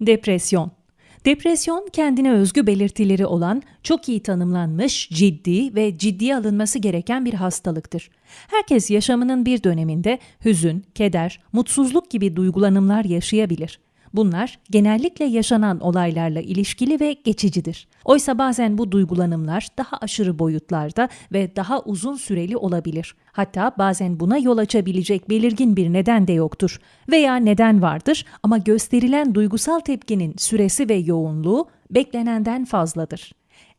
Depresyon Depresyon kendine özgü belirtileri olan, çok iyi tanımlanmış, ciddi ve ciddiye alınması gereken bir hastalıktır. Herkes yaşamının bir döneminde hüzün, keder, mutsuzluk gibi duygulanımlar yaşayabilir. Bunlar genellikle yaşanan olaylarla ilişkili ve geçicidir. Oysa bazen bu duygulanımlar daha aşırı boyutlarda ve daha uzun süreli olabilir. Hatta bazen buna yol açabilecek belirgin bir neden de yoktur. Veya neden vardır ama gösterilen duygusal tepkinin süresi ve yoğunluğu beklenenden fazladır.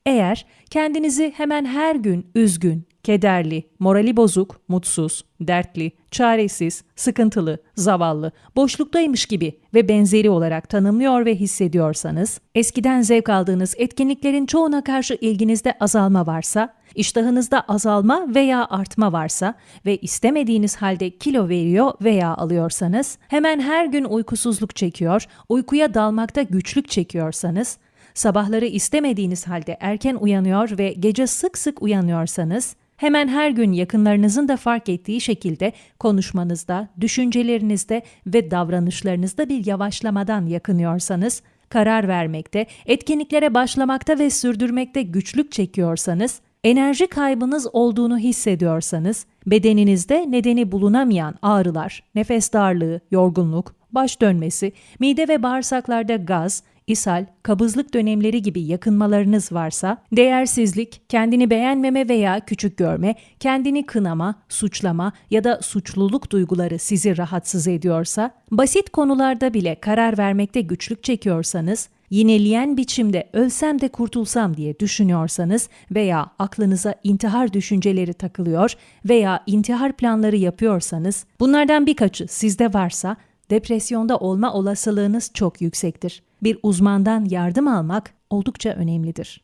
Eğer kendinizi hemen her gün üzgün, kederli, morali bozuk, mutsuz, dertli, çaresiz, sıkıntılı, zavallı, boşluktaymış gibi ve benzeri olarak tanımlıyor ve hissediyorsanız, eskiden zevk aldığınız etkinliklerin çoğuna karşı ilginizde azalma varsa, iştahınızda azalma veya artma varsa ve istemediğiniz halde kilo veriyor veya alıyorsanız, hemen her gün uykusuzluk çekiyor, uykuya dalmakta güçlük çekiyorsanız, sabahları istemediğiniz halde erken uyanıyor ve gece sık sık uyanıyorsanız, hemen her gün yakınlarınızın da fark ettiği şekilde konuşmanızda, düşüncelerinizde ve davranışlarınızda bir yavaşlamadan yakınıyorsanız, karar vermekte, etkinliklere başlamakta ve sürdürmekte güçlük çekiyorsanız, enerji kaybınız olduğunu hissediyorsanız, bedeninizde nedeni bulunamayan ağrılar, nefes darlığı, yorgunluk, baş dönmesi, mide ve bağırsaklarda gaz, ishal, kabızlık dönemleri gibi yakınmalarınız varsa, değersizlik, kendini beğenmeme veya küçük görme, kendini kınama, suçlama ya da suçluluk duyguları sizi rahatsız ediyorsa, basit konularda bile karar vermekte güçlük çekiyorsanız, yineleyen biçimde ölsem de kurtulsam diye düşünüyorsanız veya aklınıza intihar düşünceleri takılıyor veya intihar planları yapıyorsanız, bunlardan birkaçı sizde varsa depresyonda olma olasılığınız çok yüksektir. Bir uzmandan yardım almak oldukça önemlidir.